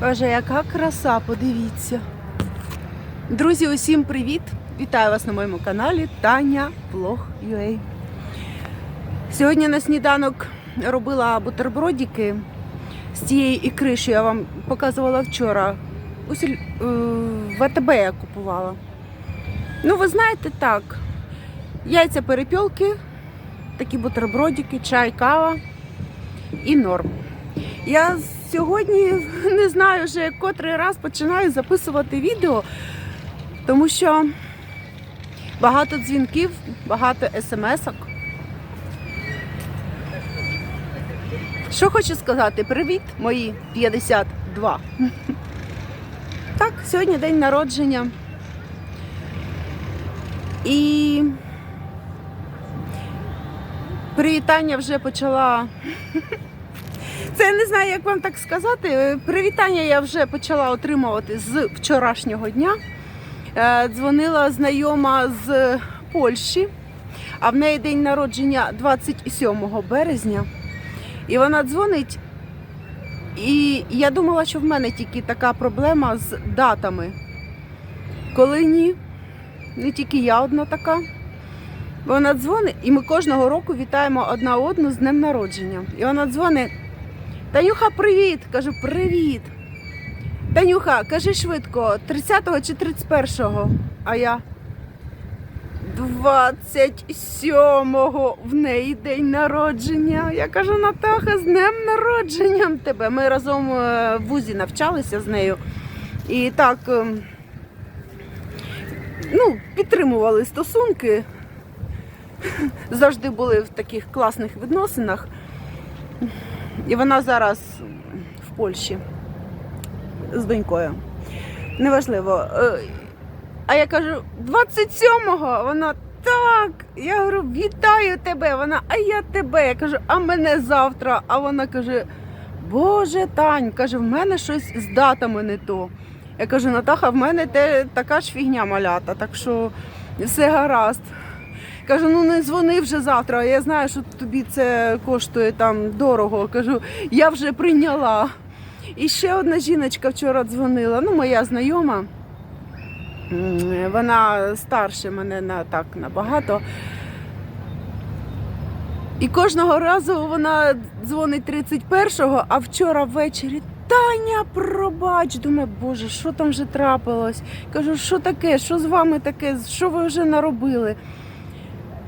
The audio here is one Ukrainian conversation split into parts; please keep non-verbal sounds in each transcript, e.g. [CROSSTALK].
Боже, яка краса, подивіться. Друзі, усім привіт! Вітаю вас на моєму каналі Таня Влог UA. Сьогодні на сніданок робила бутербродики з тієї ікри, що я вам показувала вчора. У сіль... е, я купувала. Ну, ви знаєте, так. Яйця перепілки, такі бутербродики, чай, кава і норм. Я сьогодні не знаю вже котрий раз починаю записувати відео, тому що багато дзвінків, багато смс-ок. Що хочу сказати? Привіт, мої 52. Так, сьогодні день народження. І привітання вже почала я не знаю, як вам так сказати. Привітання я вже почала отримувати з вчорашнього дня. Е, Дзвонила знайома з Польщі, а в неї день народження 27 березня. І вона дзвонить. І я думала, що в мене тільки така проблема з датами. Коли ні, не тільки я одна така. Вона дзвонить, і ми кожного року вітаємо одна одну з днем народження. І вона дзвонить. Танюха, привіт! Кажу, привіт. Танюха, кажи швидко, 30-го чи 31-го? А я 27-го в неї день народження. Я кажу, Натаха, з днем народженням тебе. Ми разом е, в вузі навчалися з нею. І так ем, ну, підтримували стосунки. [LAUGHS] Завжди були в таких класних відносинах. І вона зараз в Польщі з донькою. Неважливо. Е, А я кажу, 27-го. Вона так. Я говорю, вітаю тебе. Вона, а я тебе. Я кажу, а мене завтра. А вона каже: Боже Тань, каже, в мене щось з датами не то. Я кажу, Натаха, в мене те, така ж фігня малята, так що все гаразд. Кажу, ну не дзвони вже завтра. Я знаю, що тобі це коштує там дорого. Кажу, я вже прийняла. І ще одна жіночка вчора дзвонила, ну моя знайома. Вона старше мене на так набагато. І кожного разу вона дзвонить 31-го, а вчора ввечері Таня, пробач. Думаю, боже, що там вже трапилось? Кажу, що таке? Що з вами таке? Що ви вже наробили?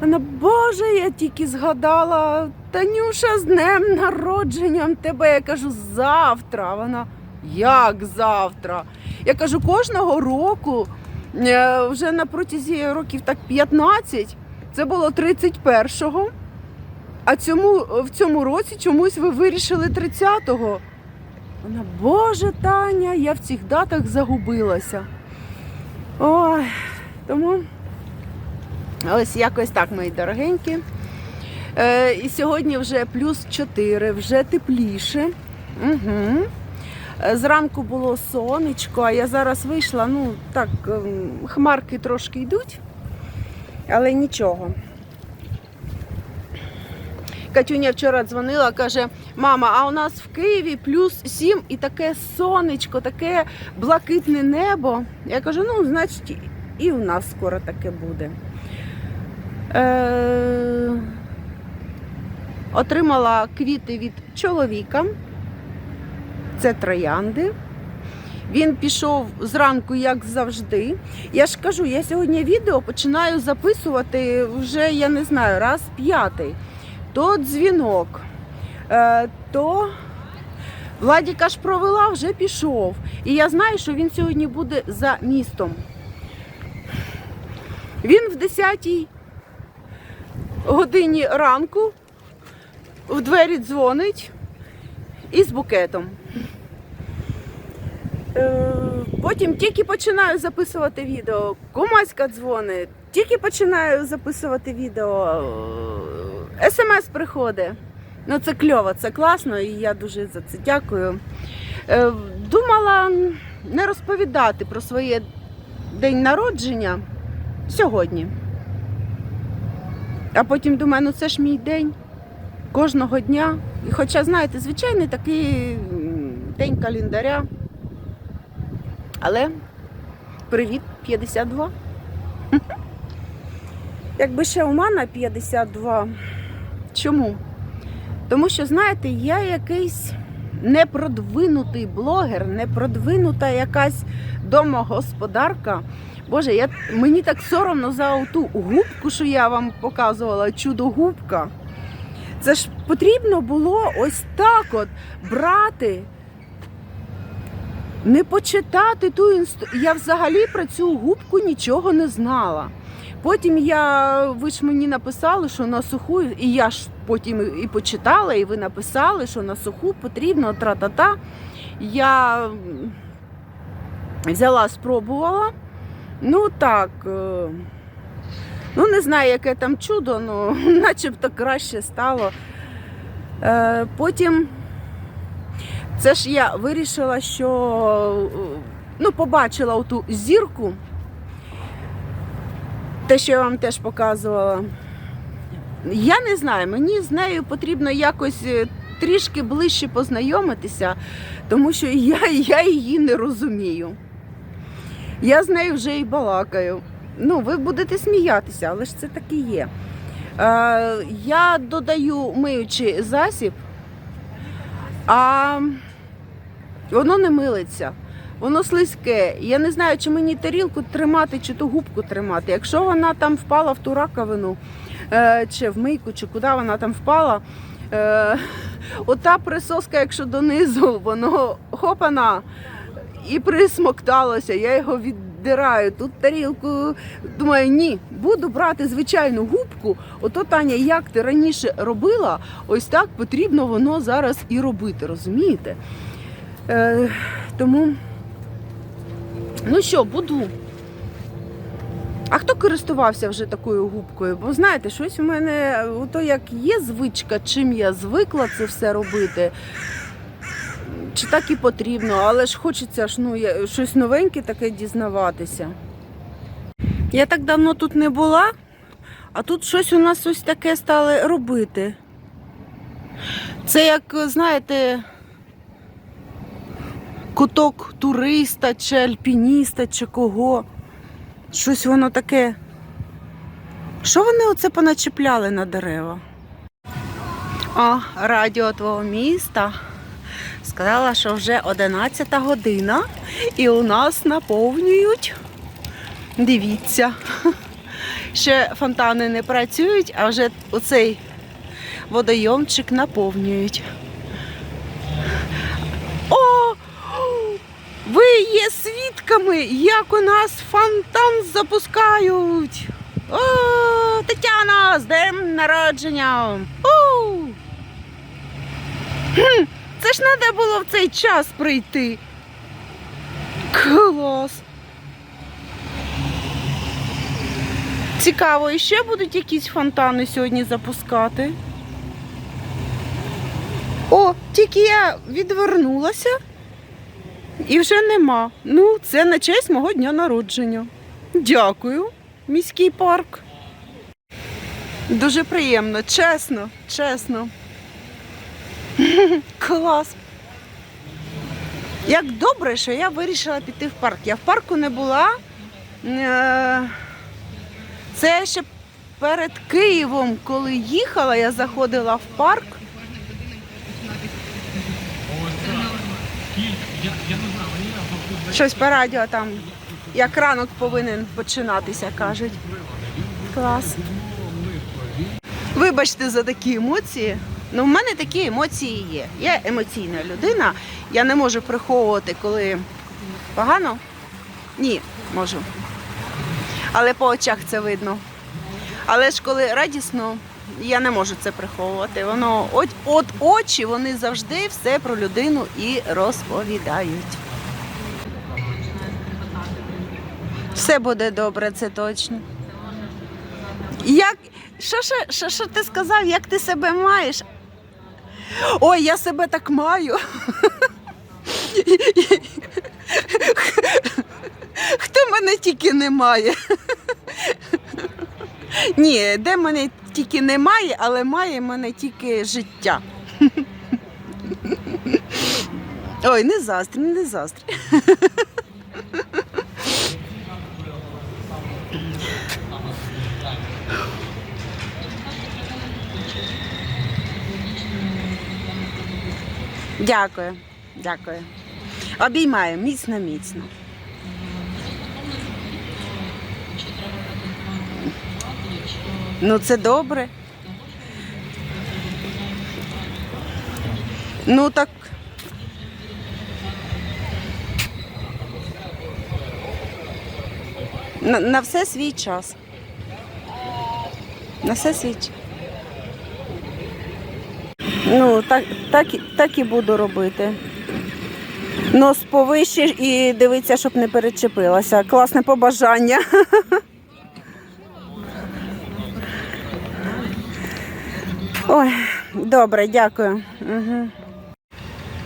Вона, Боже, я тільки згадала, Танюша, з днем народженням тебе. Я кажу, завтра. Вона, як завтра? Я кажу, кожного року, е, вже на протязі років так 15, це було 31-го, а цьому, в цьому році чомусь ви вирішили 30-го. Вона, Боже, Таня, я в цих датах загубилася. Ой, тому. Ось якось так, мої дорогенькі. Е, і сьогодні вже плюс 4, вже тепліше. Угу. Зранку було сонечко, а я зараз вийшла, ну так, ем, хмарки трошки йдуть, але нічого. Катюня вчора дзвонила, каже: мама, а у нас в Києві плюс 7 і таке сонечко, таке блакитне небо. Я кажу, ну, значить, і у нас скоро таке буде. Е, отримала квіти від чоловіка. Це троянди. Він пішов зранку, як завжди. Я ж кажу, я сьогодні відео починаю записувати вже, я не знаю, раз п'ятий. То дзвінок, е, то Владіка ж провела, вже пішов. І я знаю, що він сьогодні буде за містом. Він в 10-й годині ранку в двері дзвонить із букетом. Е, Потім тільки починаю записувати відео. Кумаська дзвонить, тільки починаю записувати відео. е, СМС приходить. Ну це кльово, це класно, і я дуже за це дякую. Е, Думала не розповідати про своє день народження сьогодні. А потім думаю, ну це ж мій день кожного дня. І хоча, знаєте, звичайний такий день календаря. Але привіт, 52. [LAUGHS] Якби ще у мене 52. Чому? Тому що, знаєте, я якийсь непродвинутий блогер, непродвинута якась домогосподарка. Боже, я, мені так соромно за ту губку, що я вам показувала, чудо-губка. Це ж потрібно було ось так от брати, не почитати ту інстру... Я взагалі про цю губку нічого не знала. Потім я, ви ж мені написали, що на суху, і я ж потім і почитала, і ви написали, що на суху потрібно тра-та-та. Я взяла, спробувала. Ну так, е, ну не знаю, яке там чудо, ну [LAUGHS] начебто краще стало. Е, Потім це ж я вирішила, що е, ну, побачила оту зірку, те, що я вам теж показувала. Я не знаю, мені з нею потрібно якось е, трішки ближче познайомитися, тому що я, я її не розумію. Я з нею вже і балакаю. Ну, ви будете сміятися, але ж це так і є. Е, я додаю миючий засіб, а воно не милиться. Воно слизьке. Я не знаю, чи мені тарілку тримати, чи ту губку тримати. Якщо вона там впала в ту раковину, е, чи в мийку, чи куди вона там впала. Е, ота присоска, якщо донизу, воно хопана і присмокталося. Я його віддираю. Тут тарілку. Думаю, ні, буду брати звичайну губку. Ото Таня, як ти раніше робила, ось так потрібно воно зараз і робити, розумієте? Е, тому, ну що, буду. А хто користувався вже такою губкою? Бо знаєте, щось у мене, ото як є звичка, чим я звикла це все робити. Чи так і потрібно, але ж хочеться ж ну, щось новеньке таке дізнаватися. Я так давно тут не була, а тут щось у нас ось таке стали робити. Це як, знаєте, куток туриста чи альпініста, чи кого. Щось воно таке. Що вони оце поначепляли на дерева? О, радіо твого міста. Сказала, що вже 11 година і у нас наповнюють. Дивіться. Ще фонтани не працюють, а вже оцей водойомчик наповнюють. О! Є свідками, як у нас фонтан запускають. О, Тетяна, з днем народження! Хм, це ж треба було в цей час прийти. Клас. Цікаво, і ще будуть якісь фонтани сьогодні запускати. О, тільки я відвернулася і вже нема. Ну, це на честь мого дня народження. Дякую, міський парк. Дуже приємно, чесно, чесно. [LAUGHS] Клас. Як добре, що я вирішила піти в парк. Я в парку не була. Е, Це ще перед Києвом, коли їхала, я заходила в парк. Щось по радіо там, як ранок повинен починатися, кажуть. Клас. Вибачте за такі емоції. Ну, в мене такі емоції є. Я емоційна людина. Я не можу приховувати, коли погано. Ні, можу. Але по очах це видно. Але ж коли радісно, я не можу це приховувати. Воно от, от очі вони завжди все про людину і розповідають. Все буде добре, це точно. Як, що, що, що, ти сказав, як ти себе маєш? Ой, я себе так маю. Хто мене тільки не має? Ні, де мене тільки немає, але має мене тільки життя. Ой, не застрі, не застрі. Дякую, дякую. Обіймаю міцно, міцно. Ну, це добре. Ну так. На, на все свій час. На все свій час. Ну, так, так, так і буду робити. Нос повище і дивиться, щоб не перечепилася. Класне побажання. [LAUGHS] Ой, добре, дякую. Угу.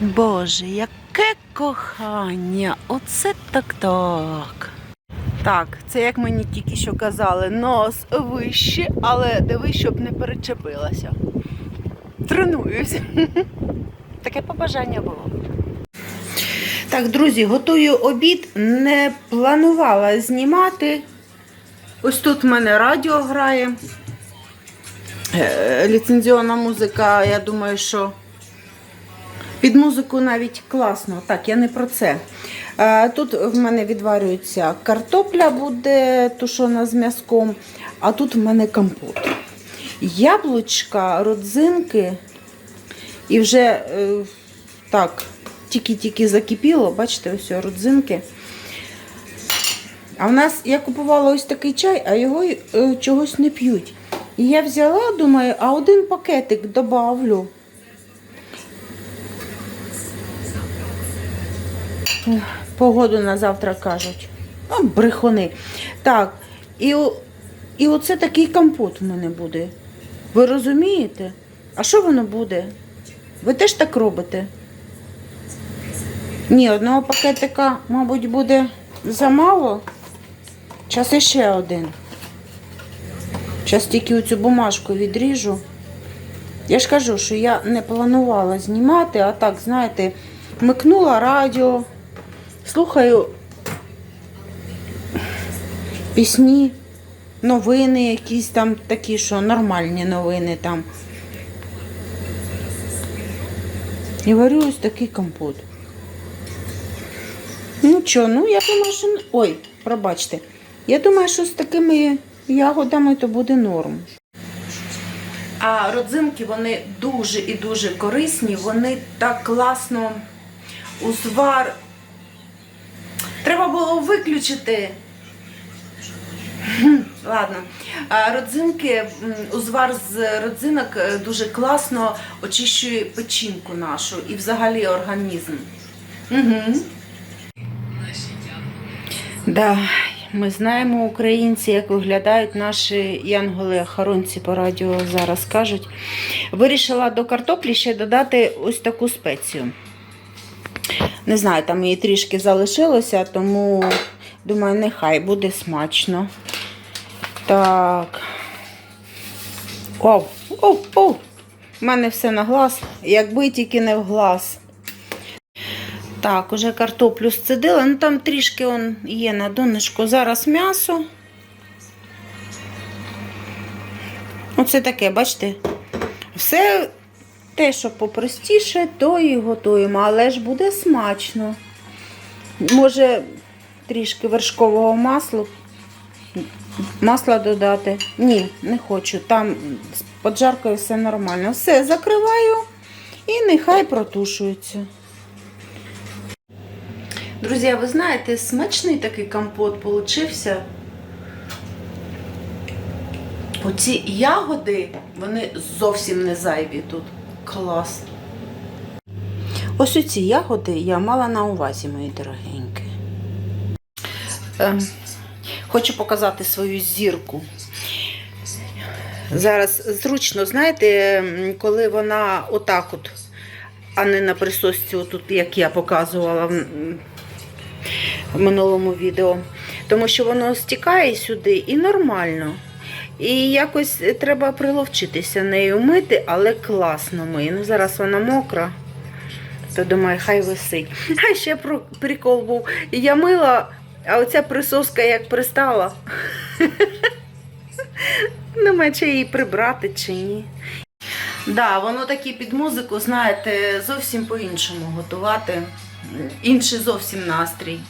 Боже, яке кохання! Оце так так. Так, це як мені тільки що казали, нос вище, але дивись, щоб не перечепилася. Тренуюсь. [LAUGHS] Таке побажання було. Так, друзі, готую обід. Не планувала знімати. Ось тут в мене радіо грає. Е, Ліцензіонна музика, я думаю, що під музику навіть класно. Так, я не про це. Е, Тут в мене відварюється картопля, буде тушона з м'язком, а тут в мене компот. Яблучка, родзинки. І вже е, так, тільки-тільки закипіло, бачите, ось родзинки. А в нас я купувала ось такий чай, а його е, чогось не п'ють. І я взяла, думаю, а один пакетик добавлю. Погоду на завтра кажуть. О, брехуни. Так, і, і оце такий компот в мене буде. Ви розумієте? А що воно буде? Ви теж так робите? Ні, одного пакетика, мабуть, буде замало. Час іще один. Зараз тільки оцю бумажку відріжу. Я ж кажу, що я не планувала знімати, а так, знаєте, вмикнула радіо, слухаю пісні, новини якісь там такі, що нормальні новини там. І варю ось такий компот. Ну що, ну я думаю, що. Ой, пробачте. Я думаю, що з такими ягодами то буде норм. А родзинки вони дуже і дуже корисні, вони так класно узвар. Треба було виключити. [LAUGHS] Ладно. Родзинки, узвар з родзинок е, дуже класно очищує печінку нашу і взагалі організм. Угу. Да, ми знаємо українці, як виглядають наші янголи-охоронці по радіо зараз кажуть. Вирішила до картоплі ще додати ось таку спецію. Не знаю, там її трішки залишилося, тому думаю, нехай буде смачно. Так. О, о, о! У мене все на глаз, якби тільки не в глаз. Так, уже картоплю сцедила. Ну там трішки он є на донышку. Зараз м'ясо. Оце таке, бачите? Все те, що попростіше, то і готуємо, але ж буде смачно. Може, трішки вершкового масла. Масла додати. Ні, не хочу. Там з поджаркою все нормально. Все, закриваю і нехай протушується. Друзі, ви знаєте, смачний такий компот получився. Оці ягоди, вони зовсім не зайві тут. Клас. Ось оці ягоди я мала на увазі, мої дорогенькі. Хочу показати свою зірку. Зараз зручно, знаєте, коли вона отак от, а не на присосці, отут, як я показувала в, минулому відео. Тому що воно стікає сюди і нормально. І якось треба приловчитися нею мити, але класно миє. Ну, зараз вона мокра, то думаю, хай висить. [LAUGHS] А ще прикол був. Я мила, а оця присоска як пристала. Нема чи її прибрати чи ні. Да, воно такі під музику, знаєте, зовсім по-іншому готувати. Інший зовсім настрій.